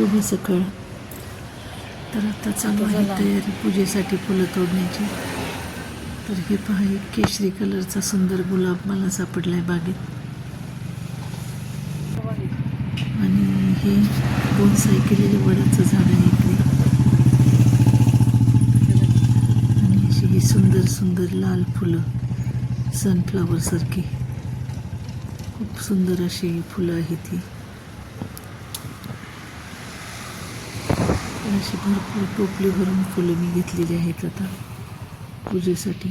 शुभ सकाळ. तर आता चालू आहे तयारी पूजेसाठी फुलं तोडण्याची. तर हे पहा एक केशरी कलरचा सुंदर गुलाब मला सापडलाय बागेत. आणि हे बोनसाई केलेलं वडाचं झाड आहे इकडे. आणि अशी ही सुंदर सुंदर लाल फुलं सनफ्लावर सारखी. खूप सुंदर अशी फुलं आहेत ही. तर अशी भरपूर टोपली भरून फुलं मी घेतलेली आहेत आता पूजेसाठी.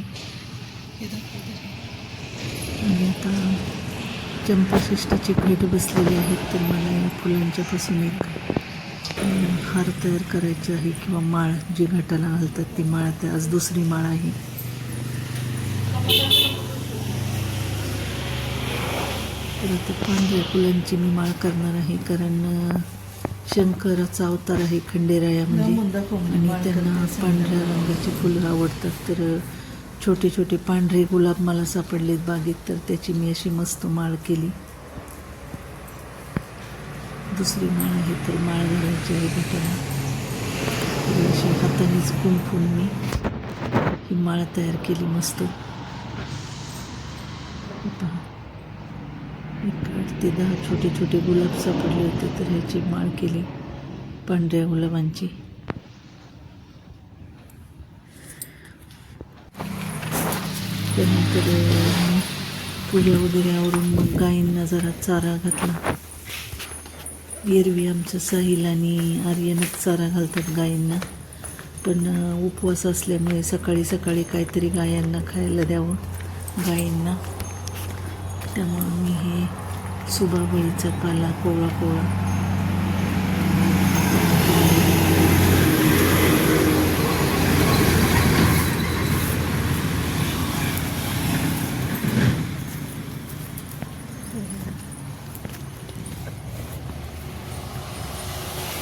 आणि आता चंपाषष्टीची भेट बसलेली आहेत तर मला या फुलांच्यापासून एक हार तयार करायचे आहे किंवा माळ जे घाटाला घालतात ती माळ ते आज दुसरी माळ आहे. तर आता पांढऱ्या फुलांची मी माळ करणार आहे कारण शंकराचा अवतार आहे खंडेरायामध्ये आणि त्यांना पांढऱ्या रंगाची फुलं आवडतात. तर छोटे छोटे पांढरे गुलाब मला सापडलेत बागेत तर त्याची मी अशी मस्त माळ केली. दुसरी माळ आहे तर माळ घालायची आहे भेटायला अशी हातानेच कुंकून मी ही माळ तयार केली मस्त हे पहा एक आठ ते दहा छोटे छोटे गुलाब सापडले होते तर ह्याची माळ केली पांढऱ्या गुलाबांची. त्यानंतर पूजा वगैरे आवरून मग गायींना जरा चारा घातला. एरवी आमचं साहिल आणि आर्यनच चारा घालतात गायींना. पण उपवास असल्यामुळे सकाळी सकाळी काहीतरी गायांना खायला द्यावं गायींना. त्यामुळं मी हे suba gulica pala pula-pula.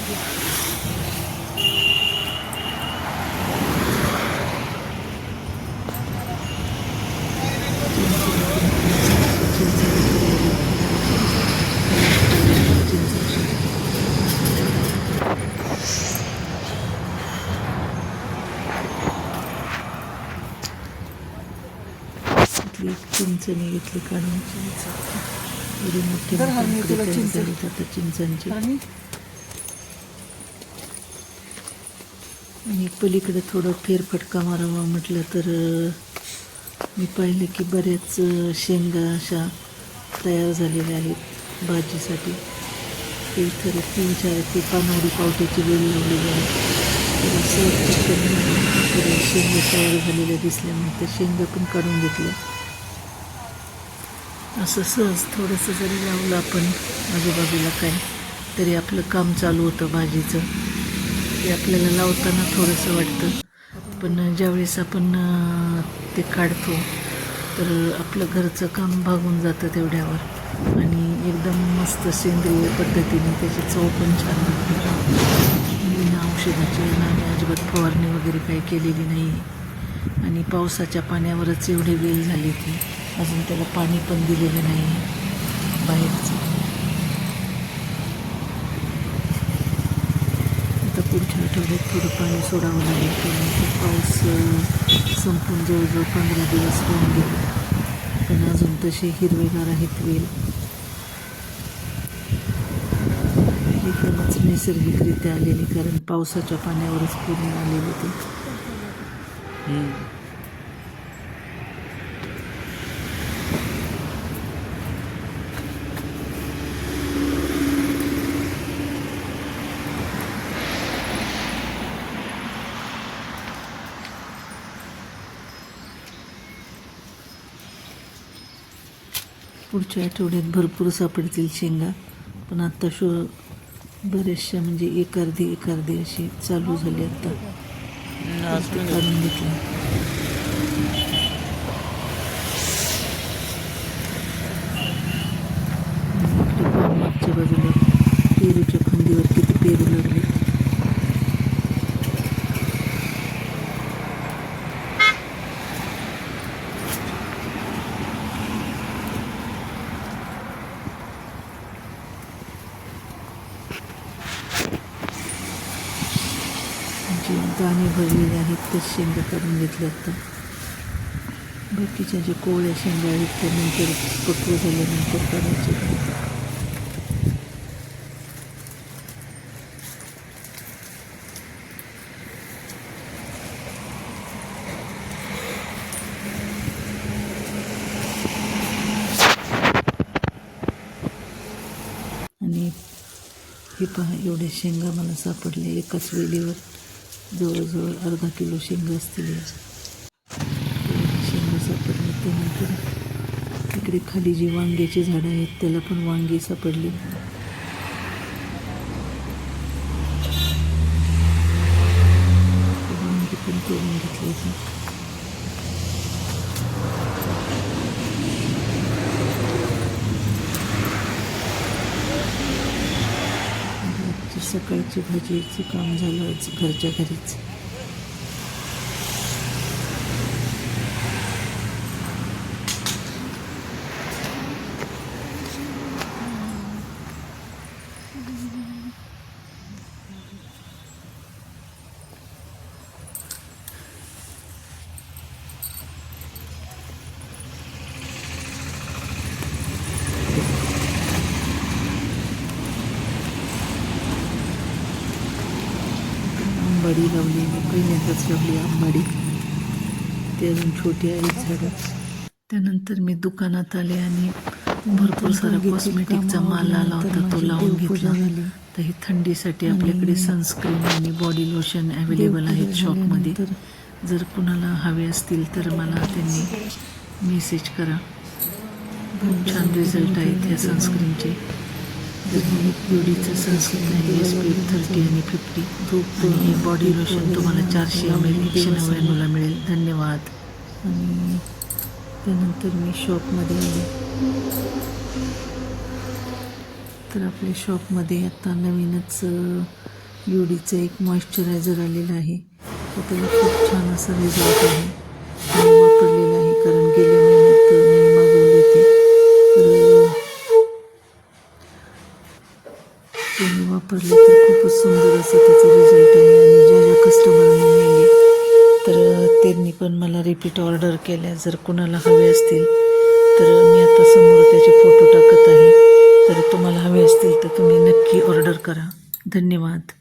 Iya. Yeah. Chinchani घेतली काढून. एवढी मोठी तर झालीत आता चिंचांची आणि? पलीकडे थोडं फेरफटका मारावा म्हटलं तर मी पाहिलं की बऱ्याच शेंगा अशा तयार झालेल्या आहेत भाजीसाठी. ते इतर तीन चार ते पानवडी पावट्याची वेळ लावलेली आहे. तर तर शेंगा तयार झालेल्या दिसल्यामुळे त्या शेंगा पण काढून घेतल्या. असं सहज थोडंसं जरी लावलं आपण आजूबाजूला काय तरी आपलं काम चालू होतं भाजीचं. ते आपल्याला लावताना थोडंसं वाटतं. पण ज्यावेळेस आपण ते काढतो तर आपलं घरचं काम भागून जातं तेवढ्यावर. आणि एकदम मस्त सेंद्रिय पद्धतीने त्याची चव पण छान लागते. बिना औषधाची आणि अजिबात फवारणी वगैरे काही केलेली नाही. आणि पावसाच्या पाण्यावरच एवढे वेळ झाली ती अजून त्याला पाणी पण दिलेलं नाही बाहेरचं. आता पुढच्या आठवड्यात थोडं पाणी सोडावं लागेल कारण पाऊस संपून जवळजवळ पंधरा दिवस होऊन गेले. पण अजून तसे हिरवेगार आहेत वेल. एकदमच नैसर्गिकरित्या आलेली कारण पावसाच्या पाण्यावरच पूर्ण आलेले ते. पुढच्या आठवड्यात भरपूर सापडतील शेंगा पण आत्ता शो बऱ्याचशा म्हणजे एक अर्धी एक अर्धी अशी चालू झाली आता. ते काढून घेतली. बाजूला जे दाणे भरलेले आहेत ते शेंगा काढून घेतले आता. बाकीच्या जे कोवळ्या शेंगा आहेत त्या नंतर पक्व झाल्यानंतर काढायचे आणि हे पहा एवढे शेंगा मला सापडले एकाच वेलीवर. जवळजवळ अर्धा किलो शेंगा असतील शेंग शेंगा सापडले त्यानंतर इकडे खाली जी वांग्याची झाडं आहेत त्याला पण वांगी सापडली वांगी पण तोडून घेतली होती आजची सकाळची भाजीचं काम झालं घरच्या घरीच. आंबाडी लावली मी पहिल्यांदाच लावली आंबाडी ते अजून छोटी आहेत झाडं त्यानंतर मी दुकानात आले आणि भरपूर सारा कॉस्मेटिकचा माल आला होता तो लावून घेतला. तर ही थंडीसाठी आपल्याकडे सनस्क्रीन आणि बॉडी लोशन अवेलेबल आहेत शॉपमध्ये जर कुणाला हवे असतील तर मला त्यांनी मेसेज करा. खूप छान रिझल्ट आहेत ह्या सनस्क्रीनचे ब्युटीचं सनस्क्रीन आहे एस पी एफ थर्टी आणि फिफ्टी आणि हे बॉडी लोशन तुम्हाला चारशे एम एल एकशे नव्याण्णवला मिळेल. धन्यवाद. आणि त्यानंतर मी शॉपमध्ये आले तर आपल्या शॉपमध्ये आत्ता नवीनच ब्युटीचं एक मॉइश्चरायझर आलेलं आहे. तर त्याला खूप छान असा रिझल्ट आहे. वापरलेला आहे कारण गेल्या वापरले तर खूपच सुंदर असं त्याचं रिझल्ट आहे आणि ज्या ज्या कस्टमरने नेले तर त्यांनी पण मला रिपीट ऑर्डर केल्या. जर कुणाला हवे असतील तर मी आता समोर त्याचे फोटो टाकत आहे. तर तुम्हाला हवे असतील तर तुम्ही नक्की ऑर्डर करा. धन्यवाद.